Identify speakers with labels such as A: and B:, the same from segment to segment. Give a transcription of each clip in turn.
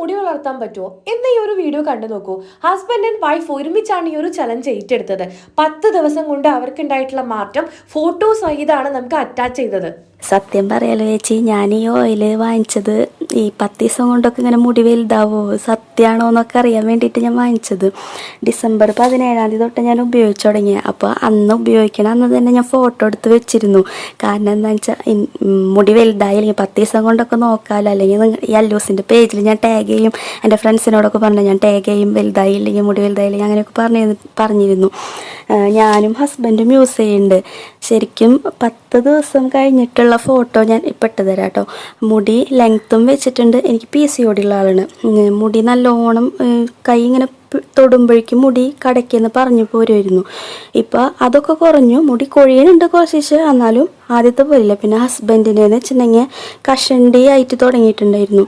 A: മുടി വളർത്താൻ പറ്റുമോ എന്ന ഈ ഒരു വീഡിയോ കണ്ടു നോക്കൂ. ഹസ്ബൻഡ് ആൻഡ് വൈഫ് ഒരുമിച്ചാണ് ഈ ഒരു ചലഞ്ച് ഏറ്റെടുത്തത്. പത്ത് ദിവസം കൊണ്ട് അവർക്കുണ്ടായിട്ടുള്ള മാറ്റം ഫോട്ടോ സഹിതമാണ് നമുക്ക് അറ്റാച്ച് ചെയ്തത്.
B: സത്യം പറയാലോ ചേച്ചി ഞാൻ ഈ ഓയിൽ വാങ്ങിച്ചത് ഈ പത്ത് ദിവസം കൊണ്ടൊക്കെ ഇങ്ങനെ മുടി വലുതാവോ? സത്യമാണോ എന്നൊക്കെ അറിയാൻ വേണ്ടിയിട്ട് ഞാൻ വാങ്ങിച്ചത്. ഡിസംബർ പതിനേഴാം തീയതി തൊട്ട് ഞാൻ ഉപയോഗിച്ചു തുടങ്ങി അപ്പോൾ അന്ന് ഉപയോഗിക്കണം അന്ന് തന്നെ ഞാൻ ഫോട്ടോ എടുത്ത് വെച്ചിരുന്നു. കാരണം എന്താണെന്ന് വെച്ചാൽ മുടി വലുതായി അല്ലെങ്കിൽ പത്ത് ദിവസം കൊണ്ടൊക്കെ നോക്കാമല്ലോ അല്ലെങ്കിൽ ഈ അല്ലൂസിന്റെ പേജിൽ ഞാൻ ടാഗ് ചെയ്യും. എന്റെ ഫ്രണ്ട്സിനോടൊക്കെ പറഞ്ഞു ഞാൻ ടാഗ് ചെയ്യും. വലുതായി ഇല്ലെങ്കിൽ മുടി വലുതായി ഇല്ലെങ്കിൽ അങ്ങനെയൊക്കെ പറഞ്ഞു പറഞ്ഞിരുന്നു. ഞാനും ഹസ്ബൻഡും യൂസ് ചെയ്യുന്നുണ്ട്. ശരിക്കും പത്ത് ദിവസം കഴിഞ്ഞിട്ടുള്ള ഫോട്ടോ ഞാൻ ഇപ്പം ഇട്ട് തരാം കേട്ടോ മുടി ലെങ്ത്തും വെച്ചിട്ടുണ്ട്. എനിക്ക് പി സി ഓടിയുള്ള ആളാണ്. മുടി നല്ലോണം കൈ ഇങ്ങനെ തൊടുമ്പോഴേക്കും മുടി കടയ്ക്കെന്ന് പറഞ്ഞു പോരുമായിരുന്നു. ഇപ്പം അതൊക്കെ കുറഞ്ഞു. മുടി കൊഴിയനുണ്ട് കുറച്ച്. എന്നാലും ആദ്യത്തെ പോലില്ല. പിന്നെ ഹസ്ബൻഡിനെ എന്ന് വെച്ചിട്ടുണ്ടെങ്കിൽ കഷണ്ടി ആയിട്ട് തുടങ്ങിയിട്ടുണ്ടായിരുന്നു.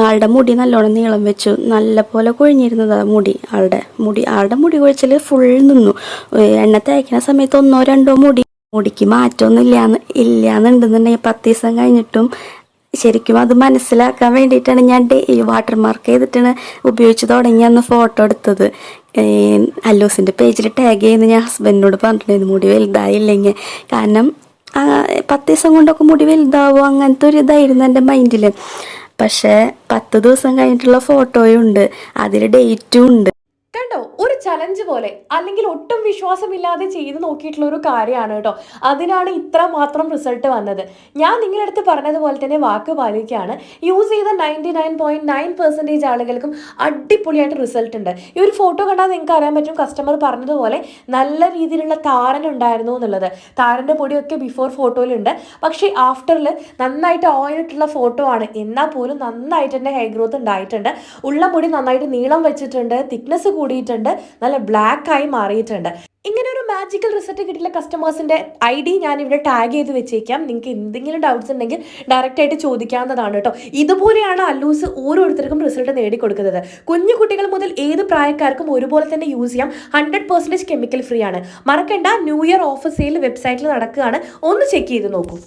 B: ആളുടെ മുടി നല്ലോണം നീളം വെച്ചു. നല്ല പോലെ കൊഴിഞ്ഞിരുന്നതാണ് മുടി. ആളുടെ മുടി ആളുടെ മുടി കൊഴിച്ചൽ ഫുൾ നിന്നു. എണ്ണ തേക്കുന്ന സമയത്ത് ഒന്നോ രണ്ടോ മുടി മുടിക്ക് മാറ്റമൊന്നും ഇല്ല ഇല്ലാന്നുണ്ടെന്നുണ്ടെങ്കിൽ പത്ത് ദിവസം കഴിഞ്ഞിട്ടും ശരിക്കും അത് മനസ്സിലാക്കാൻ വേണ്ടിയിട്ടാണ് ഞാൻ ഈ വാട്ടർ മാർക്ക് ചെയ്തിട്ടാണ് ഉപയോഗിച്ച് തുടങ്ങി അന്ന് ഫോട്ടോ എടുത്തത് അല്ലോസിന്റെ പേജിൽ ടാഗ് ചെയ്യുന്ന ഞാൻ ഹസ്ബൻഡിനോട് പറഞ്ഞിട്ടുണ്ടായിരുന്നു മുടി വലുതായില്ലെങ്കിൽ കാരണം പത്ത് ദിവസം കൊണ്ടൊക്കെ മുടി വലുതാവും അങ്ങനത്തെ ഒരു ഇതായിരുന്നു എന്റെ മൈൻഡിൽ പക്ഷേ പത്ത് ദിവസം കഴിഞ്ഞിട്ടുള്ള ഫോട്ടോയും ഉണ്ട് അതിൽ ഡേറ്റും ഉണ്ട്.
A: ചലഞ്ച് പോലെ അല്ലെങ്കിൽ ഒട്ടും വിശ്വാസമില്ലാതെ ചെയ്ത് നോക്കിയിട്ടുള്ള ഒരു കാര്യമാണ് കേട്ടോ. അതിനാണ് ഇത്ര മാത്രം റിസൾട്ട് വന്നത്. ഞാൻ നിങ്ങളുടെ അടുത്ത് പറഞ്ഞതുപോലെ തന്നെ വാക്ക് പാലിക്കുകയാണ്. യൂസ് ചെയ്ത ninety nine point nine percentage ആളുകൾക്കും അടിപൊളിയായിട്ട് റിസൾട്ട് ഉണ്ട്. ഈ ഒരു ഫോട്ടോ കണ്ടാൽ നിങ്ങൾക്ക് അറിയാൻ പറ്റും കസ്റ്റമർ പറഞ്ഞതുപോലെ നല്ല രീതിയിലുള്ള താരൻ ഉണ്ടായിരുന്നു എന്നുള്ളത്. താരന്റെ പൊടിയൊക്കെ ബിഫോർ ഫോട്ടോയിലുണ്ട് പക്ഷേ ആഫ്റ്ററിൽ നന്നായിട്ട് ഓയിലിട്ടുള്ള ഫോട്ടോ ആണ്. എന്നാൽ പോലും നന്നായിട്ട് തന്നെ ഹെയർ ഗ്രോത്ത് ഉണ്ടായിട്ടുണ്ട്. ഉള്ള മുടി നന്നായിട്ട് നീളം വെച്ചിട്ടുണ്ട് തിക്നെസ് കൂടിയിട്ടുണ്ട്. നല്ല ബ്ലാക്ക് ആയി മാറിയിട്ടുണ്ട്. ഇങ്ങനെ ഒരു മാജിക്കൽ റിസൾട്ട് കിട്ടിയുള്ള കസ്റ്റമേഴ്സിന്റെ ഐ ഡി ഞാൻ ഇവിടെ ടാഗ് ചെയ്ത് വെച്ചേക്കാം. നിങ്ങൾക്ക് എന്തെങ്കിലും ഡൗട്ട്സ് ഉണ്ടെങ്കിൽ ഡയറക്റ്റ് ആയിട്ട് ചോദിക്കാവുന്നതാണ് കേട്ടോ. ഇതുപോലെയാണ് അല്ലൂസ് ഓരോരുത്തർക്കും റിസൾട്ട് നേടിക്കൊടുക്കുന്നത്. കുഞ്ഞു കുട്ടികൾ മുതൽ ഏത് പ്രായക്കാർക്കും ഒരുപോലെ തന്നെ യൂസ് ചെയ്യാം. ഹൺഡ്രഡ് പെർസെന്റേജ് കെമിക്കൽ ഫ്രീ ആണ്. മറക്കണ്ട ന്യൂ ഇയർ ഓഫർ സെയിൽ വെബ്സൈറ്റിൽ നടക്കുകയാണ്. ഒന്ന് ചെക്ക് ചെയ്ത് നോക്കൂ.